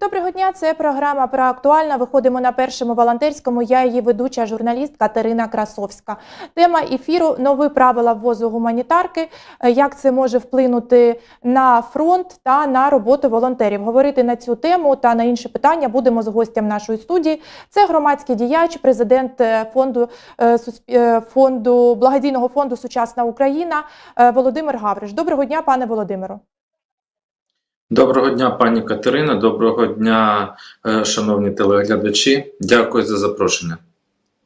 Доброго дня, це програма про актуальне. Виходимо на першому волонтерському. Я її ведуча журналіст Катерина Красовська. Тема ефіру нові правила ввозу гуманітарки. Е, Як це може вплинути на фронт та на роботу волонтерів? Говорити на цю тему та на інші питання будемо з гостем нашої студії. Це громадський діяч, президент е, фонду е, фонду благодійного фонду Сучасна Україна Володимир Гавриш. Доброго дня, пане Володимиру. Доброго дня, пані Катерина. Доброго дня, е, шановні телеглядачі. Дякую за запрошення.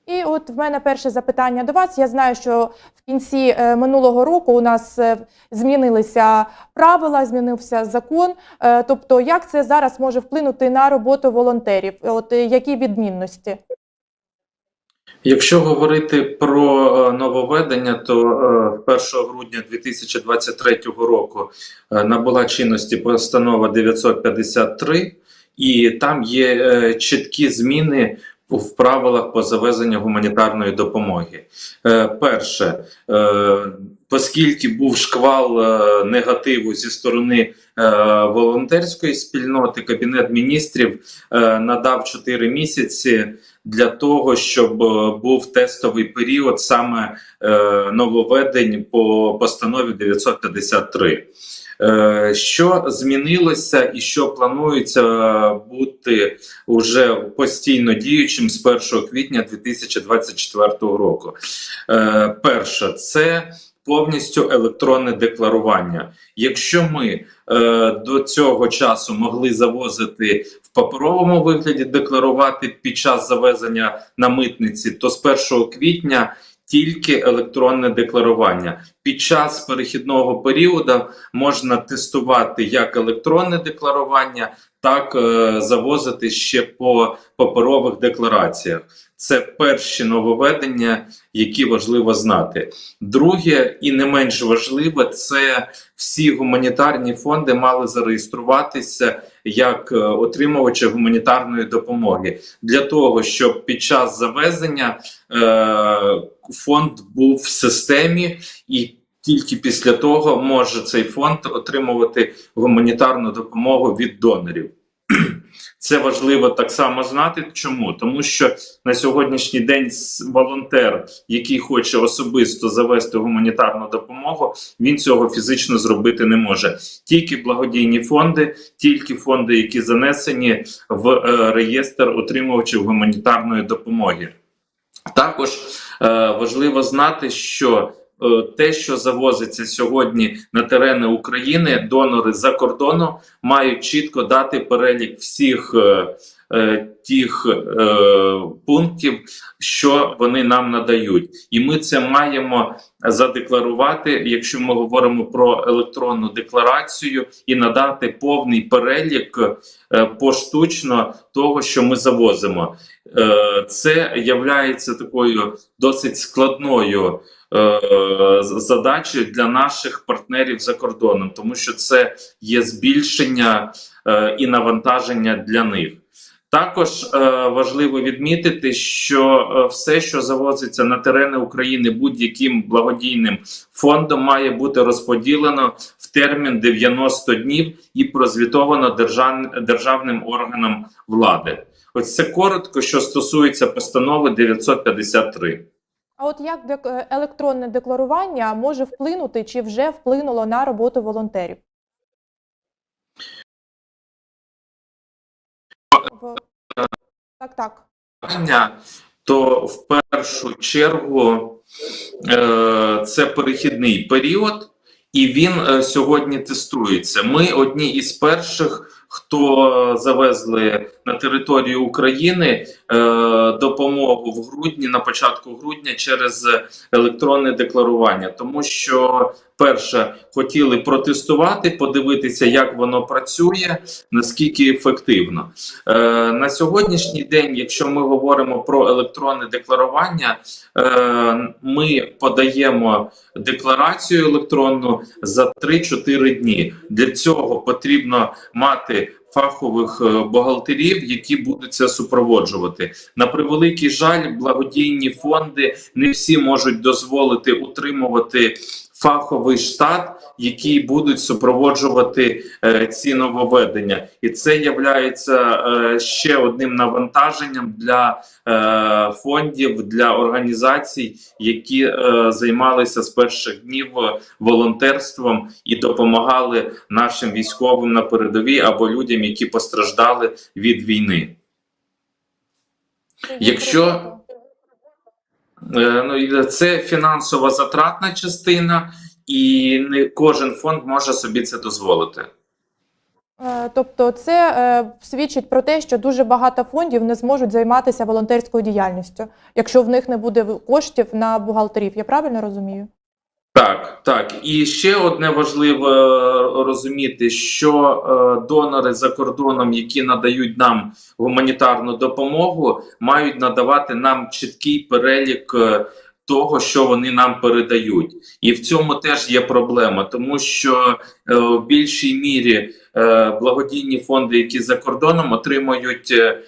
І от в мене перше запитання до вас. Я знаю, що в кінці е, минулого року у нас е, змінилися правила, змінився закон. Тобто, як це зараз може вплинути на роботу волонтерів? От які відмінності? Якщо говорити про е, нововведення, то е, 1 грудня 2023 року е, набула чинності постанова 953, і там є е, чіткі зміни в правилах по завезенню гуманітарної допомоги. Е, Перше, е, оскільки був шквал е, негативу зі сторони е, волонтерської спільноти, Кабінет міністрів е, надав 4 місяці для того, щоб е, був тестовий період саме е, нововведень по постанові 953. Е, Що змінилося і що планується бути уже постійно діючим з 1 квітня 2024 року? Перше, це повністю електронне декларування. Якщо ми е, до цього часу могли завозити в паперовому вигляді, декларувати під час завезення на митниці, то з 1 квітня тільки електронне декларування. Під час перехідного періоду можна тестувати як електронне декларування, так е, завозити ще по паперових деклараціях. Це перші нововведення, які важливо знати. Друге, і не менш важливе, це всі гуманітарні фонди мали зареєструватися як е, отримувачі гуманітарної допомоги для того, щоб під час завезення е, фонд був в системі і. Тільки після того може цей фонд отримувати гуманітарну допомогу від донорів. Це важливо так само знати. Чому? Тому що на сьогоднішній день волонтер, який хоче особисто завести гуманітарну допомогу, він цього фізично зробити не може. Тільки благодійні фонди, тільки фонди, які занесені в е, реєстр отримувачів гуманітарної допомоги. Також е, важливо знати, що те, що завозиться сьогодні на терени України, донори за кордону мають чітко дати перелік всіх е, е, тих е, пунктів, що вони нам надають, і ми це маємо задекларувати, якщо ми говоримо про електронну декларацію, і надати повний перелік е, поштучно того, що ми завозимо. Е, це являється такою досить складною е, з- задачею для наших партнерів за кордоном, тому що це є збільшення е, і навантаження для них. Також е, важливо відмітити, що все, що завозиться на терени України будь-яким благодійним фондом, має бути розподілено в термін 90 днів і прозвітовано держав, державним органам влади. Ось це коротко, що стосується постанови 953. А от як дек- е, електронне декларування може вплинути чи вже вплинуло на роботу волонтерів? Так, так. то в першу чергу е, це перехідний період, і він е, сьогодні тестується. Ми одні із перших, хто завезли на територію України е, допомогу в грудні, на початку грудня, через електронне декларування, тому що. Перше, хотіли протестувати, подивитися, як воно працює, наскільки ефективно. Е, на сьогоднішній день, якщо ми говоримо про електронне декларування, е, ми подаємо декларацію електронну за 3-4 дні. Для цього потрібно мати фахових е, бухгалтерів, які будуть це супроводжувати. На превеликий жаль, благодійні фонди не всі можуть дозволити утримувати фаховий штат, який будуть супроводжувати е, ці нововведення, і це є ще одним навантаженням для е, фондів для організацій, які е, займалися з перших днів волонтерством і допомагали нашим військовим на передовій або людям, які постраждали від війни. Якщо- Е, це фінансова затратна частина, і не кожен фонд може собі це дозволити. Е, Тобто, це е, свідчить про те, що дуже багато фондів не зможуть займатися волонтерською діяльністю, якщо в них не буде коштів на бухгалтерів. Я правильно розумію? Так, так. І ще одне важливо е, розуміти, що е, донори за кордоном, які надають нам гуманітарну допомогу, мають надавати нам чіткий перелік е, того, що вони нам передають. І в цьому теж є проблема, тому що е, в більшій мірі е, благодійні фонди, які за кордоном отримують. е,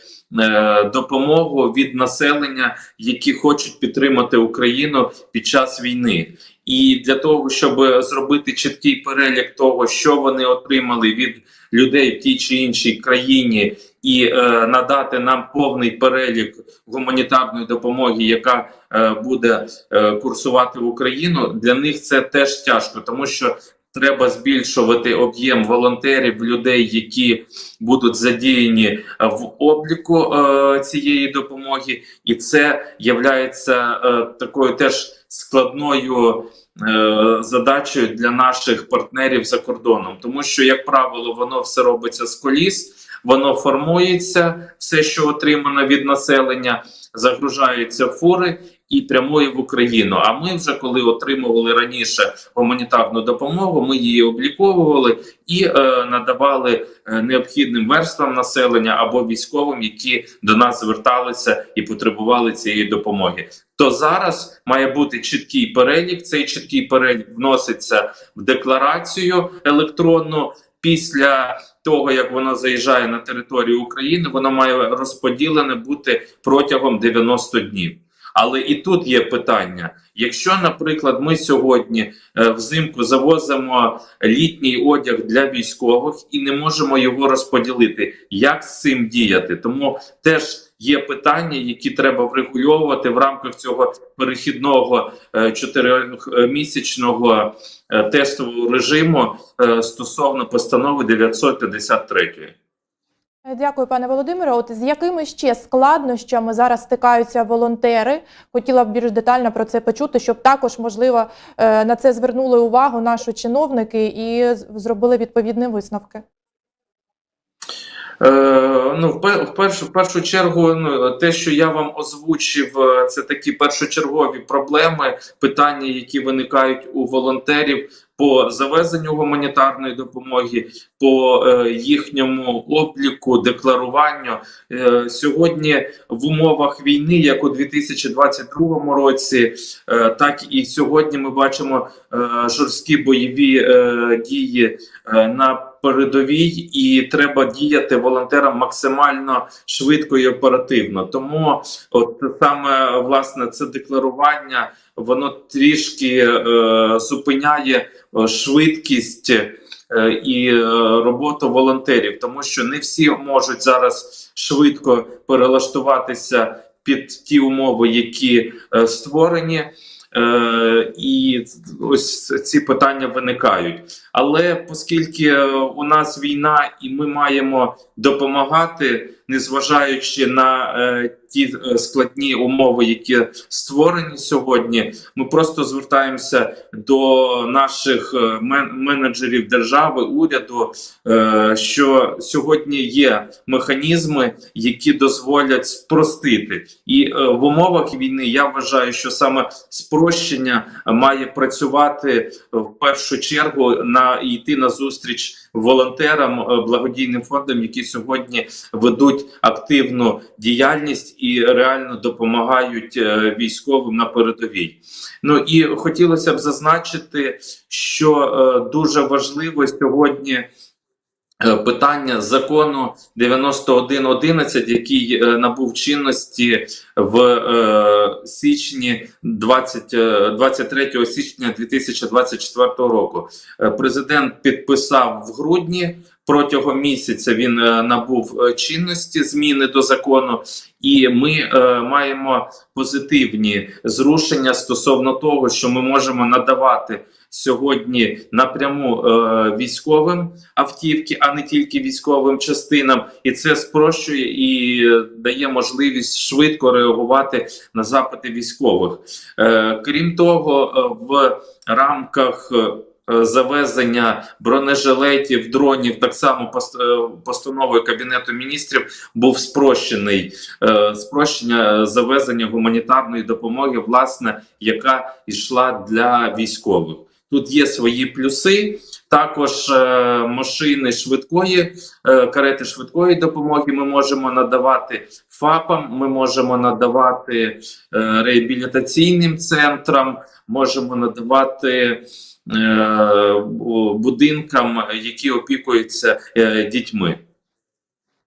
Допомогу від населення, які хочуть підтримати Україну під час війни. І для того, щоб зробити чіткий перелік того, що вони отримали від людей в тій чи іншій країні, і е, надати нам повний перелік гуманітарної допомоги, яка е, буде е, курсувати в Україну, для них це теж тяжко, тому що треба збільшувати об'єм волонтерів, людей, які будуть задіяні е, в обліку е, цієї допомоги, і це являється е, такою теж складною е, задачею для наших партнерів за кордоном, тому що, як правило, воно все робиться з коліс, воно формується, все, що отримано від населення, загружаються в фури і прямує в Україну. А ми вже коли отримували раніше гуманітарну допомогу, ми її обліковували і е, надавали е, необхідним верствам населення або військовим, які до нас зверталися і потребували цієї допомоги. То зараз має бути чіткий перелік. Цей чіткий перелік вноситься в декларацію електронну. Після того як воно заїжджає на територію України, воно має розподілене бути протягом 90 днів. Але і тут є питання: якщо, наприклад, ми сьогодні е, взимку завозимо літній одяг для військових і не можемо його розподілити, як з цим діяти? Тому теж є питання, які треба врегульовувати в рамках цього перехідного е, чотиримісячного е, тестового режиму е, стосовно постанови 953. Е, Дякую, пане Володимире. От з якими ще складнощами зараз стикаються волонтери? Хотіла б більш детально про це почути, щоб також, можливо, е, на це звернули увагу наші чиновники і зробили відповідні висновки. Е, ну, в, першу, в першу чергу, ну, те, що я вам озвучив, е, це такі першочергові проблеми, питання, які виникають у волонтерів по завезенню гуманітарної допомоги, по е, їхньому обліку, декларуванню. Е, сьогодні в умовах війни, як у 2022 році, е, так і сьогодні ми бачимо жорсткі бойові дії на передовій, і треба діяти волонтерам максимально швидко і оперативно. Тому, от саме власне це декларування, воно трішки е, зупиняє е, швидкість. е, І е, роботу волонтерів, тому що не всі можуть зараз швидко перелаштуватися під ті умови, які створені, Е, і ось ці питання виникають. Але оскільки у нас війна, і ми маємо допомагати, незважаючи на е, ті е, складні умови, які створені сьогодні, ми просто звертаємося до наших е, мен- менеджерів держави, уряду, що сьогодні є механізми, які дозволять спростити. І в умовах війни я вважаю, що саме спрощення має працювати в першу чергу на йти на зустріч волонтерам, благодійним фондам, які сьогодні ведуть активну діяльність і реально допомагають е, військовим на передовій. Ну і хотілося б зазначити, що е, дуже важливо сьогодні е, питання закону 9111, який набув чинності в січні 20, е, 23 січня 2024 року. Президент підписав в грудні. Протягом місяця він е, набув е, чинності зміни до закону, і ми е, маємо позитивні зрушення стосовно того, що ми можемо надавати сьогодні напряму е, військовим автівки, а не тільки військовим частинам, і це спрощує і е, дає можливість швидко реагувати на запити військових. Е, крім того, в рамках завезення бронежилетів, дронів, так само е, постановою Кабінету міністрів був спрощений е, спрощення завезення гуманітарної допомоги, власне, яка йшла для військових. Тут є свої плюси. Також е, машини швидкої, е, карети швидкої допомоги ми можемо надавати ФАПам, ми можемо надавати е, реабілітаційним центрам, можемо надавати е, будинкам, які опікуються е, дітьми.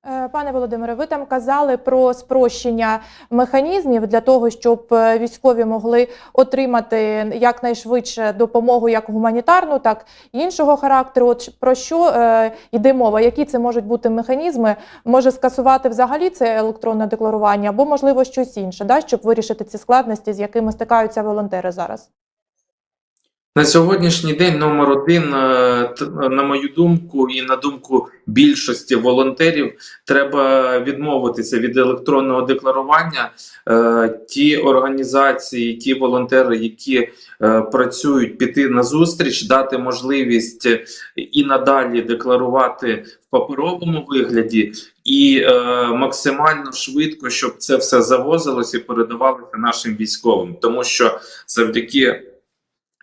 Е, Пане Володимире, ви там казали про спрощення механізмів для того, щоб е, військові могли отримати якнайшвидше допомогу як гуманітарну, так і іншого характеру. От про що е, йде мова? Які це можуть бути механізми? Може скасувати взагалі це електронне декларування, або можливо щось інше, да, щоб вирішити ці складності, з якими стикаються волонтери зараз? На сьогоднішній день номер один, е, на мою думку, і на думку більшості волонтерів, треба відмовитися від електронного декларування. Е, Ті організації, ті волонтери, які е, працюють, піти на зустріч, дати можливість і надалі декларувати в паперовому вигляді, і максимально швидко, щоб це все завозилось і передавалося нашим військовим, тому що завдяки.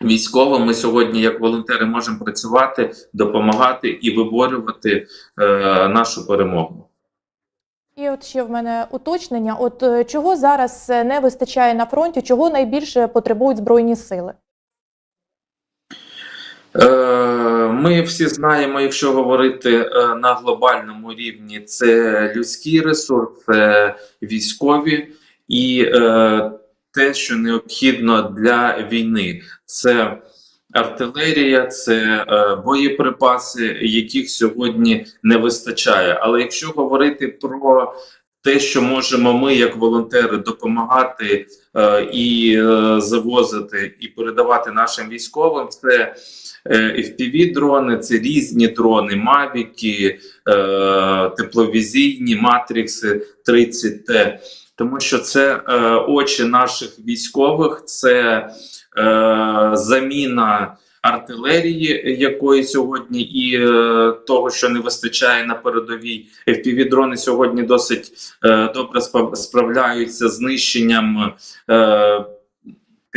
Військовим ми сьогодні, як волонтери, можемо працювати, допомагати і виборювати е, нашу перемогу. І от ще в мене уточнення: от е, чого зараз е, не вистачає на фронті, чого найбільше потребують збройні сили? Е, Ми всі знаємо, якщо говорити на глобальному рівні, це людський ресурс, це військові і те, що необхідно для війни, це артилерія, це е, боєприпаси, яких сьогодні не вистачає. Але якщо говорити про те, що можемо ми, як волонтери, допомагати е, і е, завозити і передавати нашим військовим, це е, FPV-дрони, це різні дрони, мавіки, е, тепловізійні, матрикси 30Т. Тому що це е, очі наших військових, це е, заміна артилерії, якої сьогодні, і е, того, що не вистачає на передовій. FPV-дрони сьогодні досить е, добре справляються з знищенням е,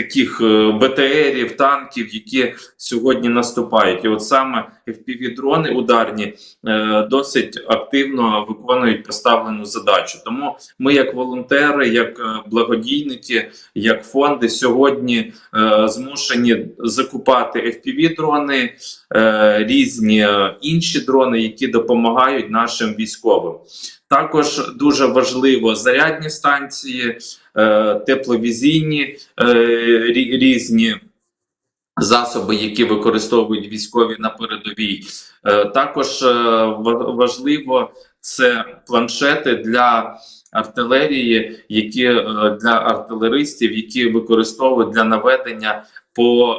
таких е, БТРів, танків, які сьогодні наступають. І от саме FPV-дрони ударні е, досить активно виконують поставлену задачу. Тому ми, як волонтери, як е, благодійники, як фонди, сьогодні змушені закупати FPV-дрони, е, різні інші дрони, які допомагають нашим військовим. Також дуже важливо зарядні станції, е, тепловізійні е, різні засоби, які використовують військові на передовій. Е, Також важливо це планшети для артилерії, які для артилеристів, які використовують для наведення по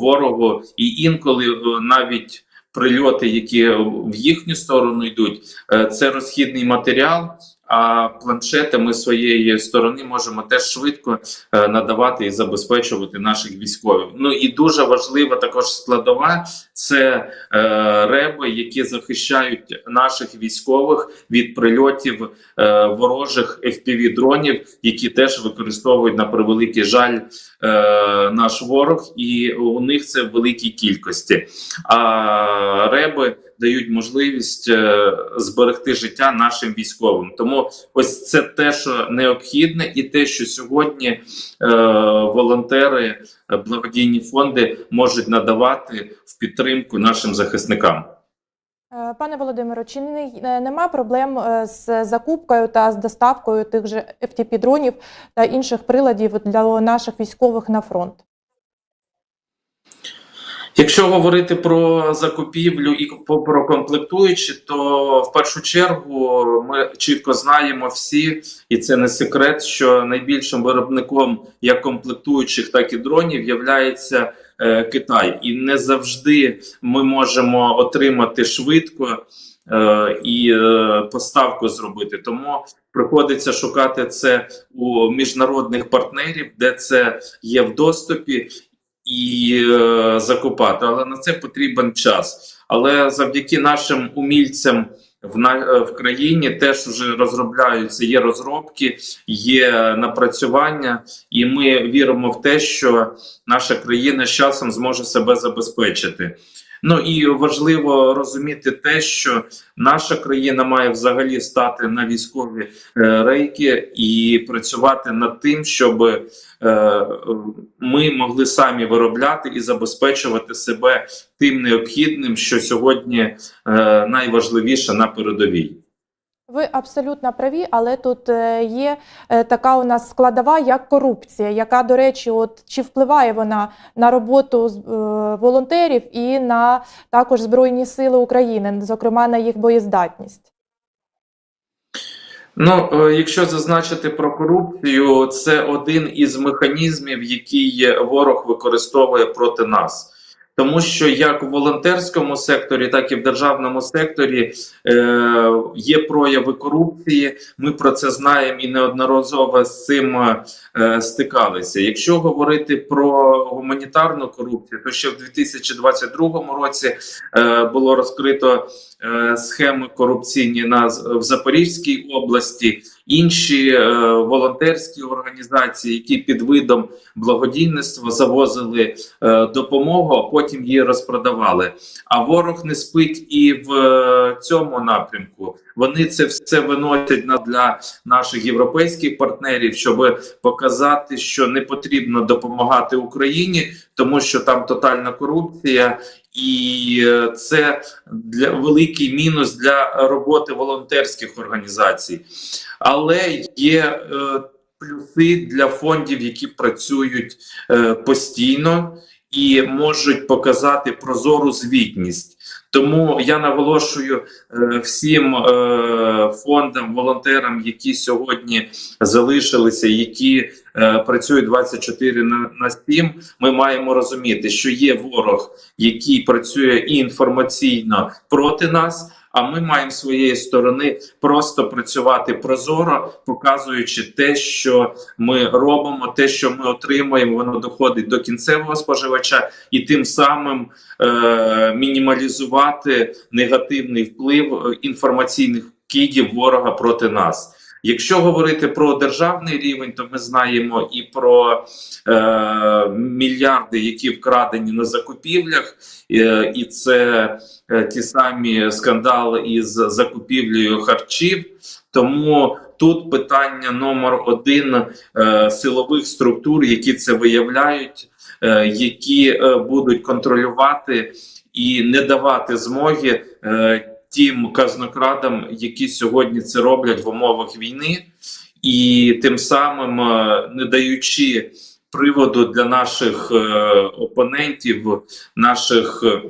ворогу, і інколи навіть прильоти, які в їхню сторону йдуть, е, це розхідний матеріал. А планшети ми з своєї сторони можемо теж швидко е, надавати і забезпечувати наших військових. Ну і дуже важлива також складова це е, реби, які захищають наших військових від прильотів е, ворожих fpv дронів, які теж використовують на превеликий жаль наш ворог, і у них це в великій кількості. А реби дають можливість е, зберегти життя нашим військовим. Тому ось це те, що необхідне, і те, що сьогодні е, волонтери, е, благодійні фонди можуть надавати в підтримку нашим захисникам. Пане Володимиро, чи не, нема проблем з закупкою та з доставкою тих же FTP-дронів та інших приладів для наших військових на фронт? Якщо говорити про закупівлю і про комплектуючі, то в першу чергу ми чітко знаємо всі, і це не секрет, що найбільшим виробником як комплектуючих, так і дронів являється е, Китай, і не завжди ми можемо отримати швидко е, і е, поставку зробити. Тому приходиться шукати це у міжнародних партнерів, де це є в доступі і е, закопати. Але на це потрібен час. Але завдяки нашим умільцям в, на, е, в країні теж вже розробляються, є розробки, є напрацювання, і ми віримо в те, що наша країна з часом зможе себе забезпечити. Ну і важливо розуміти те, що наша країна має взагалі стати на військові е, рейки і працювати над тим, щоб е, ми могли самі виробляти і забезпечувати себе тим необхідним, що сьогодні е, найважливіше на передовій. Ви абсолютно праві, але тут е, є е, така у нас складова, як корупція, яка, до речі, от чи впливає вона на роботу е, волонтерів і на також Збройні Сили України, зокрема на їх боєздатність. Ну, якщо зазначити про корупцію, це один із механізмів, який ворог використовує проти нас. Тому що як в волонтерському секторі, так і в державному секторі е, є прояви корупції. Ми про це знаємо і неодноразово з цим е, стикалися. Якщо говорити про гуманітарну корупцію, то ще в 2022 році е, було розкрито е, схеми корупційні на в Запорізькій області, інші е, волонтерські організації, які під видом благодійництва завозили е, допомогу, а потім її розпродавали. А ворог не спить і в е, цьому напрямку. Вони це все виносять на для наших європейських партнерів, щоб показати, що не потрібно допомагати Україні, тому що там тотальна корупція, і е, це для великий мінус для роботи волонтерських організацій. Але є е, плюси для фондів, які працюють е, постійно і можуть показати прозору звітність. Тому я наголошую е, всім е, фондам, волонтерам, які сьогодні залишилися, які е, працюють 24 на, на 7, Ми маємо розуміти, що є ворог, який працює і інформаційно проти нас. А ми маємо своєї сторони просто працювати прозоро, показуючи те, що ми робимо, те, що ми отримуємо, воно доходить до кінцевого споживача, і тим самим е- мінімалізувати негативний вплив е, інформаційних кідів ворога проти нас. Якщо говорити про державний рівень, то ми знаємо і про е, мільярди, які вкрадені на закупівлях, е, і це е, ті самі скандали із закупівлею харчів. Тому тут питання номер один е, силових структур, які це виявляють, е, які е, будуть контролювати і не давати змоги. Е, Тим казнокрадам, які сьогодні це роблять в умовах війни, і тим самим е, не даючи приводу для наших е, опонентів, наших е,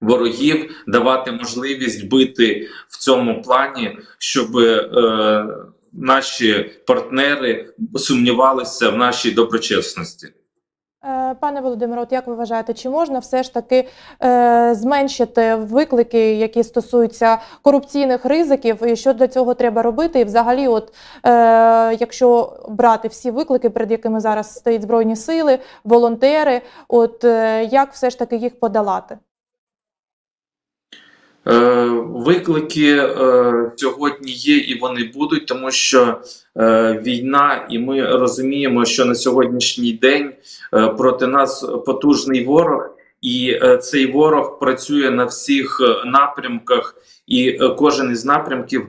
ворогів, давати можливість бити в цьому плані, щоб наші партнери сумнівалися в нашій доброчесності. Е, Пане Володимире, от як ви вважаєте, чи можна все ж таки е, зменшити виклики, які стосуються корупційних ризиків, і що для цього треба робити? І взагалі, от е, якщо брати всі виклики, перед якими зараз стоять збройні сили, волонтери, от е, як все ж таки їх подолати? Е, Виклики е, сьогодні є і вони будуть, тому що е, війна, і ми розуміємо, що на сьогоднішній день проти нас потужний ворог, і цей ворог працює на всіх напрямках, і кожен із напрямків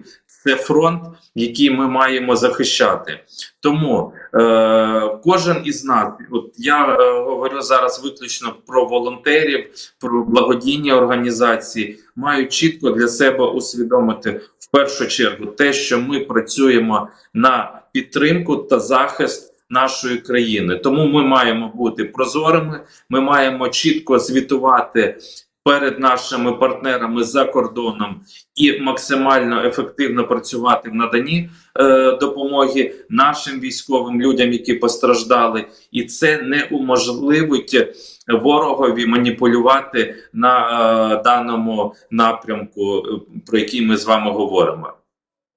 це фронт, який ми маємо захищати. Тому е, кожен із нас, от я е, говорю зараз виключно про волонтерів, про благодійні організації, мають чітко для себе усвідомити в першу чергу те, що ми працюємо на підтримку та захист нашої країни. Тому ми маємо бути прозорими, ми маємо чітко звітувати перед нашими партнерами за кордоном і максимально ефективно працювати в наданні е, допомоги нашим військовим людям, які постраждали, і це не уможливить ворогові маніпулювати на е, даному напрямку, е, про який ми з вами говоримо.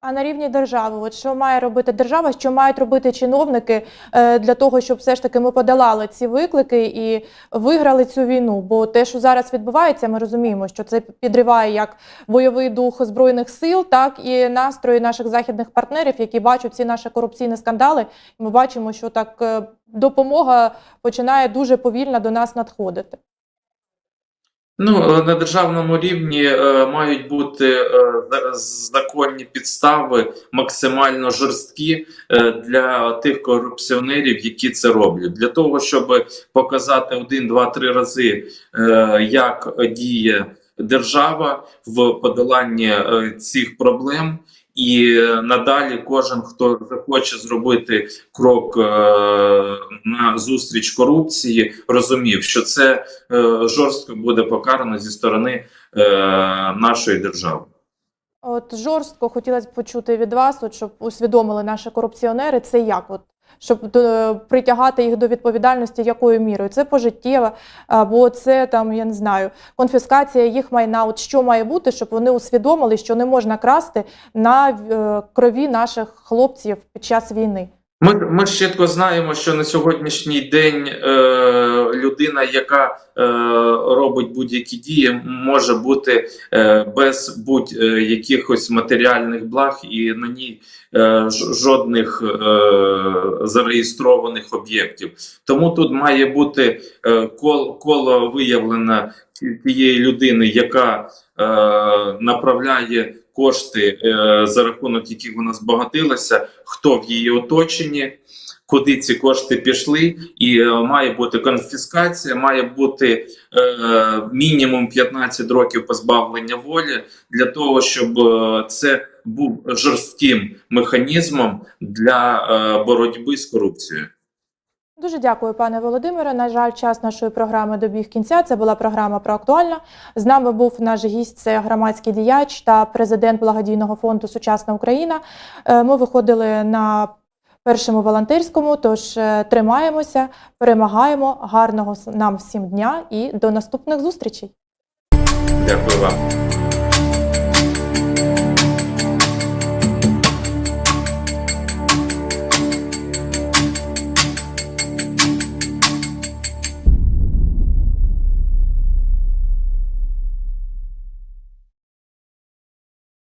А на рівні держави, от що має робити держава, що мають робити чиновники е, для того, щоб все ж таки ми подолали ці виклики і виграли цю війну? Бо те, що зараз відбувається, ми розуміємо, що це підриває як бойовий дух збройних сил, так і настрої наших західних партнерів, які бачать ці наші корупційні скандали. Ми бачимо, що так е, допомога починає дуже повільно до нас надходити. Ну, е, на державному рівні е, мають бути е, законні підстави максимально жорсткі е, для тих корупціонерів, які це роблять, для того, щоб показати один, два, три рази, як діє держава в подоланні цих проблем. І надалі кожен, хто захоче зробити крок е, на зустріч корупції, розумів, що це е, жорстко буде покарано зі сторони е, нашої держави. От жорстко хотілося б почути від вас, от щоб усвідомили наші корупціонери, це як, от щоб до, притягати їх до відповідальності, якою мірою? Це пожиттєва, або це там, я не знаю, конфіскація їх майна. От що має бути, щоб вони усвідомили, що не можна красти на е, крові наших хлопців під час війни. Ми, ми ж чітко знаємо, що на сьогоднішній день е, людина, яка е, робить будь-які дії, може бути е, без будь-якихось матеріальних благ і на ній е, жодних е, зареєстрованих об'єктів. Тому тут має бути е, кол, коло виявлено тієї людини, яка е, направляє кошти, е, за рахунок яких вона збагатилася, хто в її оточенні, куди ці кошти пішли, і е, має бути конфіскація, має бути е, мінімум 15 років позбавлення волі для того, щоб це був жорстким механізмом для боротьби з корупцією. Дуже дякую, пане Володимире. На жаль, час нашої програми добіг кінця. Це була програма про актуальне. З нами був наш гість, це громадський діяч та президент благодійного фонду Сучасна Україна. Е, Ми виходили на першому волонтерському. Тож е, тримаємося, перемагаємо. Гарного нам всім дня і до наступних зустрічей. Дякую вам.